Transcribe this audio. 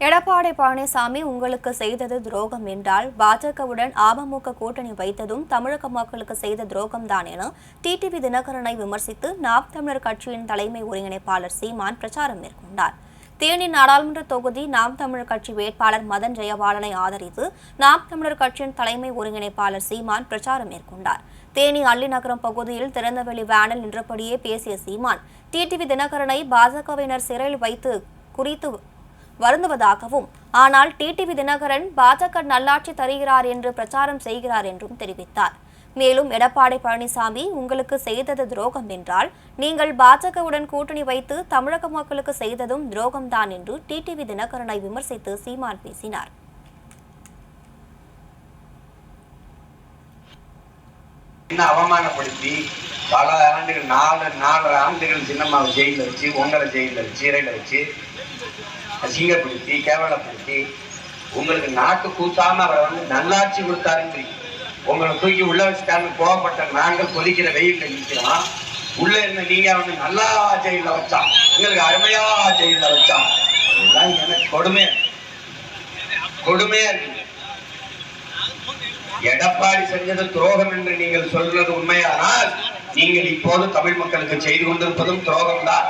எடப்பாடி பழனிசாமி உங்களுக்கு செய்தது துரோகம் என்றால் பாஜகவுடன் அமமுக கூட்டணி வைத்ததும் தமிழக மக்களுக்கு செய்த துரோகம்தான் என டிடிவி தினகரனை விமர்சித்து நாம் தமிழர் கட்சியின் தலைமை ஒருங்கிணைப்பாளர் சீமான் பிரச்சாரம் மேற்கொண்டார். தேனி நாடாளுமன்ற தொகுதி நாம் தமிழர் கட்சி வேட்பாளர் மதன் ஜெயபாலனை ஆதரித்து நாம் தமிழர் கட்சியின் தலைமை ஒருங்கிணைப்பாளர் சீமான் பிரச்சாரம் மேற்கொண்டார். தேனி அள்ளிநகரம் பகுதியில் திறந்தவெளி வேனில் நின்றபடியே பேசிய சீமான் டிடிவி தினகரனை பாஜகவினர் சிறையில் வைத்து குறித்து வருந்துவதாகவும் ஆனால் டிடிவி தினகரன் பாஜக நல்லாட்சி தருகிறார் என்று பிரச்சாரம் செய்கிறார் என்றும் தெரிவித்தார். மேலும் எடப்பாடி பழனிசாமி உங்களுக்கு செய்தது துரோகம் என்றால் நீங்கள் பாஜகவுடன் கூட்டணி வைத்து தமிழக மக்களுக்கு செய்ததும் துரோகம்தான் என்று டிடிவி தினகரனை விமர்சித்து சீமான் பேசினார். என்ன அவமானப்படுத்தி பல ஆண்டுகள் நாலு நாலரை ஆண்டுகள் சின்னம்மாவை ஜெயிலில் வச்சு உங்களை ஜெயிலில் வச்சு சிறையில் வச்சு அசிங்கப்படுத்தி கேவலப்படுத்தி உங்களுக்கு நாக்கு கூத்தாம அவரை வந்து நல்லாட்சி கொடுத்தாருன்றீங்க உங்களை தூக்கி உள்ள வச்சுட்டாருன்னு கோவப்பட்ட நாங்கள் கொதிக்கிற வெயில்ல நிற்கிறோம் உள்ள இருந்த நீங்க வந்து நல்லா ஜெயில வச்சான் உங்களுக்கு அருமையா ஜெயில வச்சான் இதுதான் எனக்கு கொடுமை. கொடுமையா இருக்கு. எடப்பாடி செஞ்சது துரோகம் என்று நீங்கள் சொல்வது உண்மையானால் நீங்கள் இப்போது தமிழ் மக்களுக்கு செய்து கொண்டிருப்பதும் துரோகம் தான்